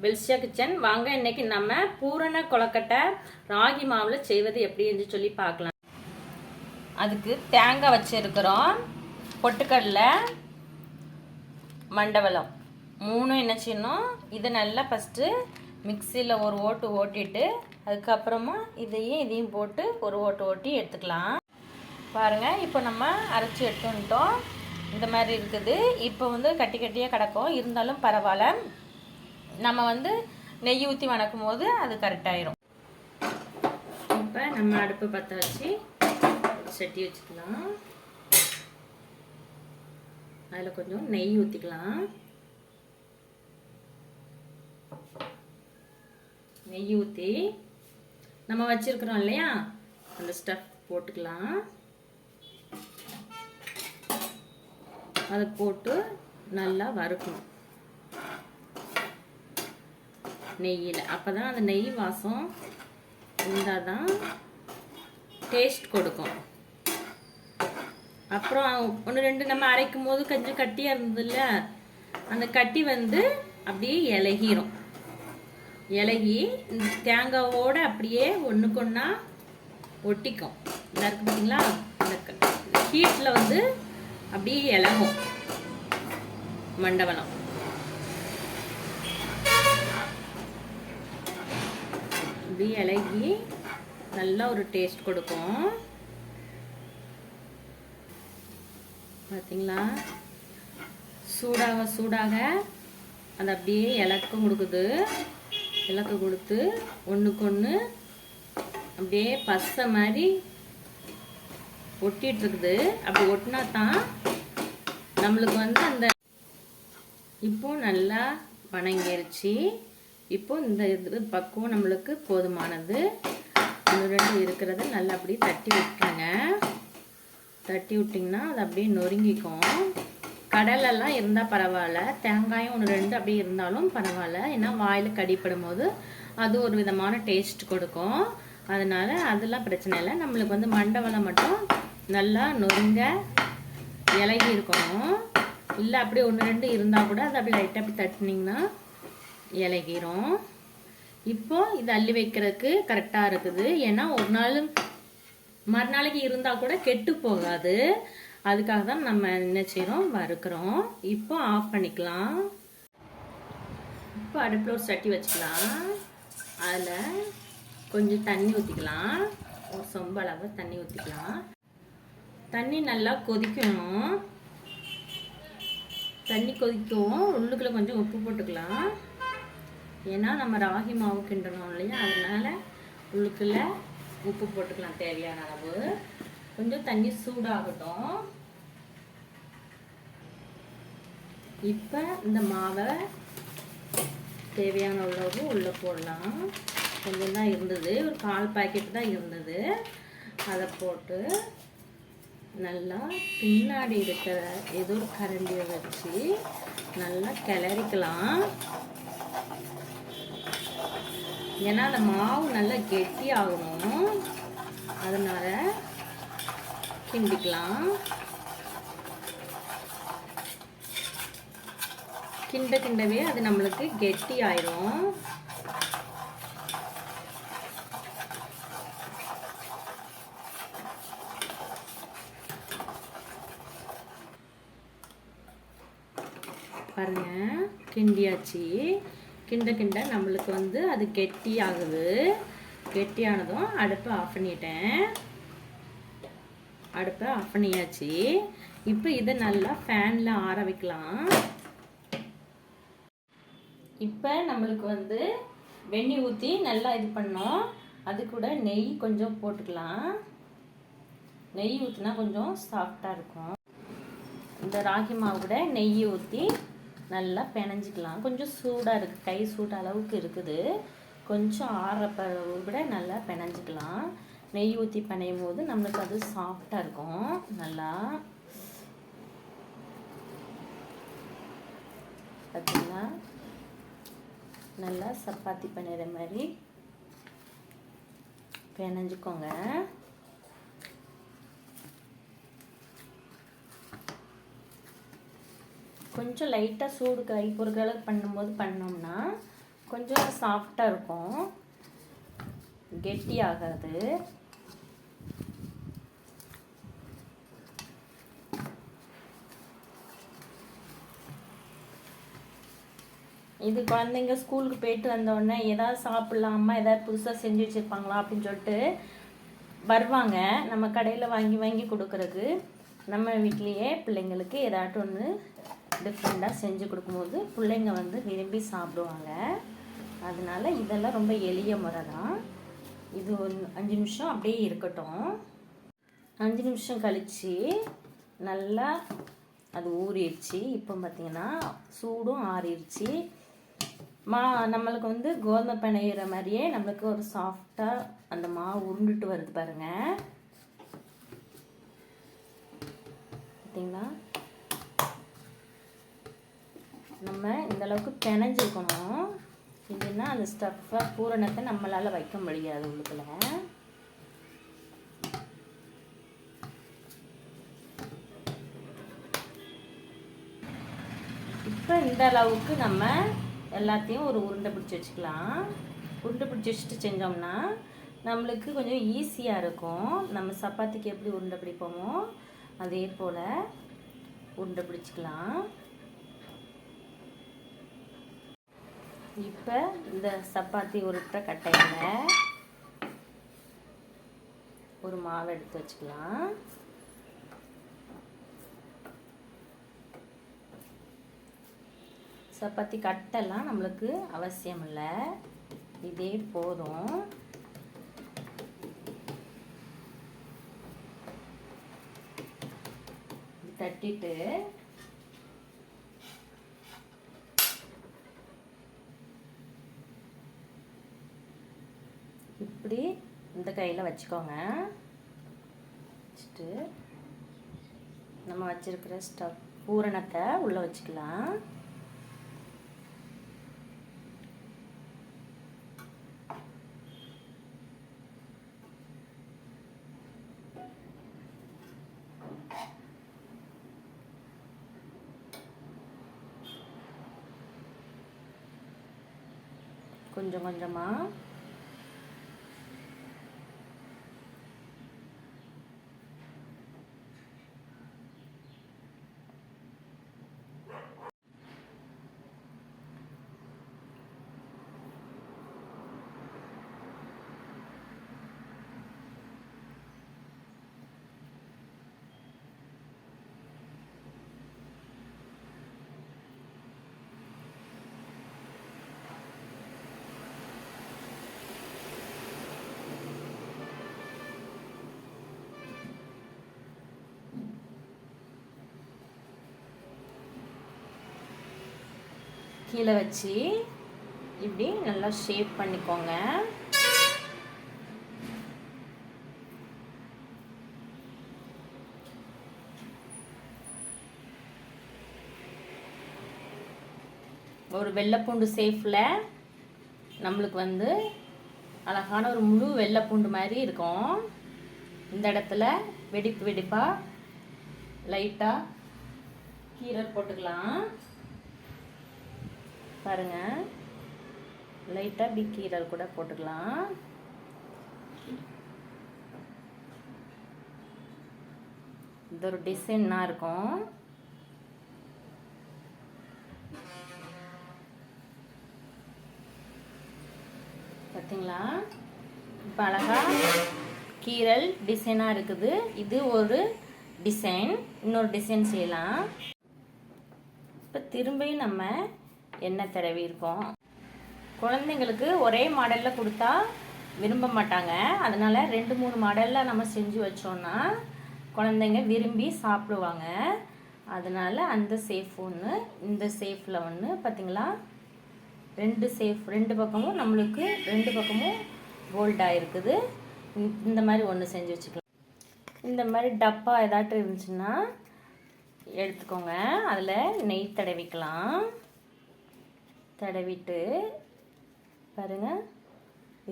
பெல்சியா kitchen. வாங்க இன்னைக்கு நம்ம பூரண கொலக்கட்டை ராகி மாவில் செய்வது எப்படி என்று சொல்லி பார்க்கலாம். அதுக்கு தேங்காய் வச்சுருக்கிறோம். பொட்டுக்கடலை மண்டவளம். மூணும் என்ன செய்யணும்? இதை நல்லா ஃபஸ்ட்டு மிக்சியில் ஒரு ஓட்டு ஓட்டிட்டு அதுக்கப்புறமா இதையும் இதையும் போட்டு ஒரு ஓட்டு ஓட்டி எடுத்துக்கலாம். பாருங்கள் இப்போ நம்ம அரைச்சி எடுத்துட்டோம் இந்த மாதிரி இருக்குது. இப்போ வந்து கட்டி கட்டியாக கிடக்கும். இருந்தாலும் பரவாயில்ல. நம்ம வந்து நெய் ஊற்றி வணக்கும் போது அது கரெக்டாயிரும் இப்போ நம்ம அடுப்பு பற்ற வச்சு சட்டி வச்சுக்கலாம். அதில் கொஞ்சம் நெய் ஊற்றிக்கலாம் நெய் ஊற்றி நம்ம வச்சுருக்குறோம் இல்லையா? அந்த ஸ்டஃப் போட்டுக்கலாம். அதை போட்டு நல்லா வறுக்கணும். நெய்யில். அப்போ தான் அந்த நெய் வாசம் இருந்தால் தான் டேஸ்ட் கொடுக்கும். அப்புறம் ஒன்று ரெண்டு நம்ம அரைக்கும் போது கொஞ்சம் கட்டியாக இருந்ததுல்ல அந்த கட்டி வந்து அப்படியே இலகிரும். இலகி இந்த தேங்காவோடு அப்படியே ஒன்றுக்கு ஒன்றா ஒட்டிக்கும். நல்லா இருக்கு பார்த்தீங்களா அந்த ஹீட்டில் வந்து அப்படியே இலகும். மண்டபலம் இப்படி இலகி நல்லா ஒரு டேஸ்ட் கொடுக்கும். பார்த்தீங்களா சூடாக சூடாக அது அப்படியே இலக்கம் கொடுக்குது. இலக்கு கொடுத்து ஒன்றுக்கு ஒன்று அப்படியே பசை மாதிரி ஒட்டிகிட்ருக்குது அப்படி ஒட்டினா தான் நம்மளுக்கு வந்து அந்த இப்போ நல்லா வணங்கிருச்சு. இப்போ இந்த இது பக்குவம் நம்மளுக்கு போதுமானது. ஒன்று ரெண்டு இருக்கிறத நல்லா அப்படியே தட்டி விட்டுருங்க. தட்டி விட்டிங்கன்னா அது அப்படியே நொறுங்கிக்கும். கடலெல்லாம் இருந்தால் பரவாயில்ல. தேங்காயும் ஒன்று ரெண்டு அப்படியே இருந்தாலும் பரவாயில்ல. ஏன்னா வாயில் கடிப்படும் போது அது ஒரு விதமான டேஸ்ட் கொடுக்கும். அதனால் அதெல்லாம் பிரச்சனை இல்லை. நம்மளுக்கு வந்து மண்டவளம் மட்டும் நல்லா நொறுங்க இலகி இருக்கணும் இல்லை அப்படியே ஒன்று ரெண்டு இருந்தால் கூட அது அப்படியே லைட்டாக அப்படி தட்டினீங்கன்னா இலகிரும் இப்போ இது அள்ளி வைக்கிறதுக்கு கரெக்டாக இருக்குது. ஏன்னா ஒரு நாள் மறுநாளைக்கு இருந்தால் கூட கெட்டு போகாது. அதுக்காக தான் நம்ம என்ன செய்கிறோம் வறுக்கிறோம். இப்போ ஆஃப் பண்ணிக்கலாம். இப்போ அடுப்பில் ஒரு சட்டி வச்சுக்கலாம். அதில் கொஞ்சம் தண்ணி ஊற்றிக்கலாம் ஒரு சொம்ப அளவு தண்ணி ஊற்றிக்கலாம் தண்ணி நல்லா கொதிக்கணும். தண்ணி கொதிக்கவும் உள்ளுக்குள்ளே கொஞ்சம் உப்பு போட்டுக்கலாம். ஏன்னா நம்ம ராகி மாவு கிண்டணும் இல்லையா? அதனால உள்ளுக்குள்ள உப்பு போட்டுக்கலாம் தேவையான அளவு. கொஞ்சம் தண்ணி சூடாகட்டும். இப்போ இந்த மாவை தேவையான அளவு உள்ளே போடலாம். கொஞ்சம் தான் இருந்தது. ஒரு கால் பாக்கெட் தான் இருந்தது. அதை போட்டு நல்லா பின்னாடி இருக்கிற ஏதோ ஒரு கரண்டியை வச்சு நல்லா கிளறிக்கலாம். ஏன்னா அந்த மாவு நல்லா கெட்டி ஆகணும் அதனால கிண்டிக்கலாம். கிண்ட கிண்டவே அது நம்மளுக்கு கெட்டி ஆயிரும் பாருங்க கிண்டியாச்சு. கிண்ட கிண்ட நம்மளுக்கு வந்து அது கெட்டி ஆகுது கெட்டியானதும் அடுப்பை ஆஃப் பண்ணிட்டேன். அடுப்பை ஆஃப் பண்ணியாச்சு. இப்போ இதை நல்லா ஃபேனில் ஆற வைக்கலாம். இப்போ நம்மளுக்கு வந்து வெண்ணி ஊற்றி நல்லா இது பண்ணோம். அது கூட நெய் கொஞ்சம் போட்டுக்கலாம். நெய் ஊற்றினா கொஞ்சம் சாஃப்டாக இருக்கும். இந்த ராகி மாவு கூட நெய் ஊற்றி நல்லா பிணைஞ்சிக்கலாம். கொஞ்சம் சூடாக இருக்குது கை சூடு அளவுக்கு இருக்குது. கொஞ்சம் ஆறுறப்ப விட நல்லா பிணைஞ்சிக்கலாம். நெய் ஊற்றி பிணையும் போது நம்மளுக்கு அது சாஃப்டாக இருக்கும். நல்லா பார்த்தீங்களா நல்லா சப்பாத்தி பண்ணுற மாதிரி பிணைஞ்சிக்கோங்க. கொஞ்சம் லைட்டாக சூடு கை பொறுக்கிற பண்ணும்போது பண்ணோம்னா கொஞ்சம் சாஃப்டாக இருக்கும். கெட்டி ஆகாது இது குழந்தைங்க ஸ்கூலுக்கு போயிட்டு வந்தோடனே ஏதாவது சாப்பிட்லாமா ஏதாவது புதுசாக செஞ்சு வச்சுருப்பாங்களா அப்படின்னு சொல்லிட்டு வருவாங்க. நம்ம கடையில் வாங்கி வாங்கி கொடுக்குறதுக்கு நம்ம வீட்லேயே பிள்ளைங்களுக்கு ஏதாட்டும் ஒன்று டிஃப்ரெண்ட்டாக செஞ்சு கொடுக்கும்போது பிள்ளைங்க வந்து விரும்பி சாப்பிடுவாங்க. அதனால இதெல்லாம் ரொம்ப எளிய முறை தான். இது ஒன் அஞ்சு நிமிஷம் அப்படியே இருக்கட்டும். அஞ்சு நிமிஷம் கழித்து நல்லா அது ஊறிடுச்சு. இப்போ பார்த்தீங்கன்னா சூடும் ஆறிடுச்சு. மா நம்மளுக்கு வந்து கோதுமை பிணையிற மாதிரியே நம்மளுக்கு ஒரு சாஃப்டாக அந்த மாவு உருண்டுட்டு வருது பாருங்க. பார்த்தீங்களா? நம்ம இந்த அளவுக்கு பிணைஞ்சிருக்கணும். இல்லைன்னா அந்த ஸ்டஃப்பை பூரணத்தை நம்மளால் வைக்க முடியாது உள்ளுக்குள்ள. இப்போ இந்த அளவுக்கு நம்ம எல்லாத்தையும் ஒரு உருண்டை பிடிச்சி வச்சுக்கலாம். உருண்டை பிடிச்சி வச்சுட்டு செஞ்சோம்னா நம்மளுக்கு கொஞ்சம் ஈஸியாக இருக்கும். நம்ம சப்பாத்திக்கு எப்படி உருண்டை பிடிப்போமோ அதே போல் உருண்டை பிடிச்சிக்கலாம். இப்போ இந்த சப்பாத்தி உருட்டுற கட்டையில் ஒரு மாவு எடுத்து வச்சுக்கலாம். சப்பாத்தி கட்டெல்லாம் நம்மளுக்கு அவசியம் இல்லை இதே போதும். தட்டிட்டு இப்படி இந்த கையில் வச்சுக்கோங்க. வச்சுட்டு நம்ம வச்சிருக்கிற ஸ்டவ் பூரணத்தை உள்ளே வச்சுக்கலாம். கொஞ்சம் கொஞ்சமாக கீழே வச்சு இப்படி நல்லா ஷேப் பண்ணிக்கோங்க. ஒரு வெள்ளைப்பூண்டு சேஃபில் நம்மளுக்கு வந்து அழகான ஒரு முழு வெள்ளைப்பூண்டு மாதிரி இருக்கும். இந்த இடத்துல வெடிப்பு வெடிப்பாக லைட்டாக கீரல் போட்டுக்கலாம். பாருங்கள் லைட்டாக இப்படி கீரல் கூட போட்டுக்கலாம். இது ஒரு டிசைனாக இருக்கும். பார்த்தீங்களா இப்போ அழகாக கீரல் டிசைனாக இருக்குது. இது ஒரு டிசைன். இன்னொரு டிசைன் செய்யலாம். இப்போ திரும்பியும் நம்ம எண்ணெய் தடவி இருக்கோம்? குழந்தைங்களுக்கு ஒரே மாடலில் கொடுத்தா விரும்ப மாட்டாங்க. அதனால் ரெண்டு மூணு மாடலில் நம்ம செஞ்சு வச்சோன்னா குழந்தைங்க விரும்பி சாப்பிடுவாங்க. அதனால் அந்த சேஃப் ஒன்று இந்த சேஃபில் ஒன்று பார்த்திங்களா ரெண்டு சேஃப் ரெண்டு பக்கமும் நம்மளுக்கு ரெண்டு பக்கமும் கோல்டாக இருக்குது. இந்த மாதிரி ஒன்று செஞ்சு வச்சுக்கலாம். இந்த மாதிரி டப்பா ஏதாட்டும் இருந்துச்சுன்னா எடுத்துக்கோங்க. அதில் நெய் தடவிக்கலாம். தடவிட்டு பாருங்கள்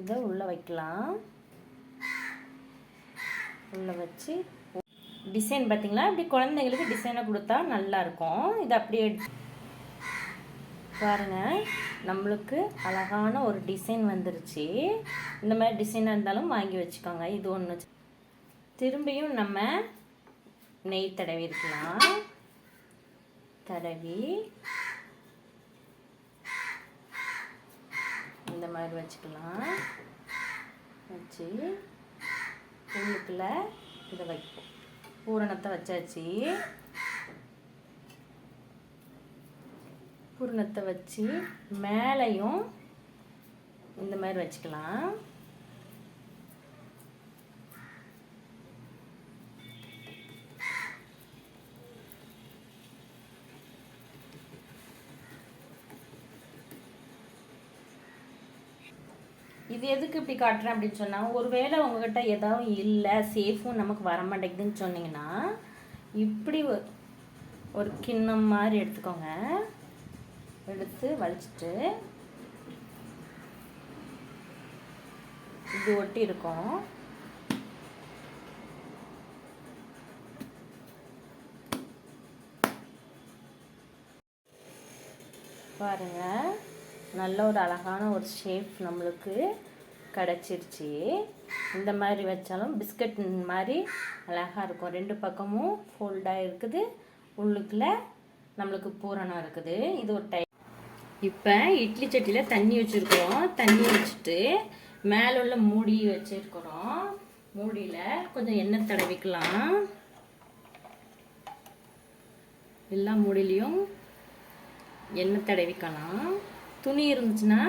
இதை உள்ளே வைக்கலாம். உள்ளே வச்சு டிசைன் பார்த்தீங்களா? இப்படி குழந்தைங்களுக்கு டிசைனை கொடுத்தா நல்லாயிருக்கும் இதை அப்படியே பாருங்கள் நம்மளுக்கு அழகான ஒரு டிசைன் வந்துருச்சு. இந்த மாதிரி டிசைனாக இருந்தாலும் வாங்கி வச்சுக்கோங்க. இது ஒன்று திரும்பியும் நம்ம நெய் தடவி இருக்கலாம் தடவி இந்த மாதிரி வச்சுக்கலாம். வச்சு உள்ளுக்குள்ள இதை வைப்போம். பூரணத்தை வச்சாச்சு. பூரணத்தை வச்சு மேலையும் இந்த மாதிரி வச்சுக்கலாம். இது எதுக்கு இப்படி காட்டுறேன் அப்படின்னு சொன்னால் ஒருவேளை உங்ககிட்ட எதாவது இல்லை சேஃபும் நமக்கு வர மாட்டேங்குதுன்னு சொன்னீங்கன்னா இப்படி ஒரு- ஒரு கிண்ணம் மாதிரி எடுத்துக்கோங்க. எடுத்து வலிச்சிட்டு இது ஒட்டி இருக்கும். பாருங்கள் நல்ல ஒரு அழகான ஒரு ஷேப் நம்மளுக்கு கிடச்சிருச்சு. இந்த மாதிரி வச்சாலும் பிஸ்கட் மாதிரி அழகாக இருக்கும். ரெண்டு பக்கமும் ஃபோல்டாக இருக்குது. உள்ளுக்குள்ள நம்மளுக்கு பூரணம் இருக்குது. இது ஒரு டைம் இப்போ இட்லி சட்டியில் தண்ணி வச்சுருக்குறோம். தண்ணி வச்சுட்டு மேலே உள்ள மூடி வச்சுருக்குறோம். மூடியில் கொஞ்சம் எண்ணெய் தடவிக்கலாம். எல்லா மூடிலையும் எண்ணெய் தடவிக்கலாம். துணி இருந்துச்சுன்னா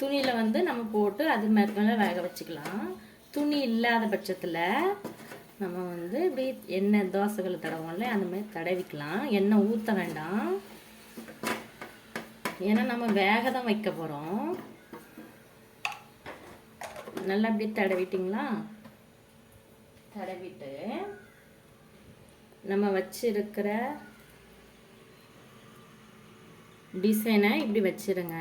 துணியில் வந்து நம்ம போட்டு அது மேற்கொள்ள வேக வச்சுக்கலாம். துணி இல்லாத பட்சத்தில் நம்ம வந்து இப்படி எண்ணெய் தோசைகள் தடவோம்ல அந்த மாதிரி தடவிக்கலாம். எண்ணெய் ஊற்ற வேண்டாம். ஏன்னா நம்ம வேக தான் வைக்க போகிறோம் நல்லா அப்படியே தடவிட்டிங்களா? தடவிட்டு நம்ம வச்சிருக்கிற டிசைனை இப்படி வச்சிருங்க.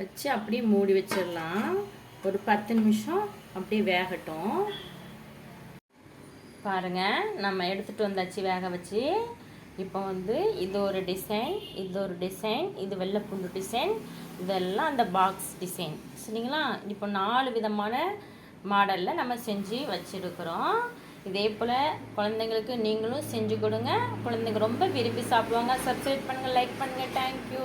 வச்சு அப்படியே மூடி வச்சிடலாம். ஒரு பத்து நிமிஷம் அப்படியே வேகட்டும். பாருங்கள் நம்ம எடுத்துகிட்டு வந்தாச்சு வேக வச்சு. இப்போ வந்து இது ஒரு டிசைன் இது ஒரு டிசைன் இது வெள்ளைப்பூண்டு டிசைன் இதெல்லாம் அந்த பாக்ஸ் டிசைன் சரிங்களா? இப்போ நாலு விதமான மாடலில் நம்ம செஞ்சு வச்சுருக்குறோம். இதே போல் குழந்தைங்களுக்கு நீங்களும் செஞ்சு கொடுங்க. குழந்தைங்க ரொம்ப விரும்பி சாப்பிடுவாங்க. சப்ஸ்கிரைப் பண்ணுங்கள் லைக் பண்ணுங்கள் தேங்க்யூ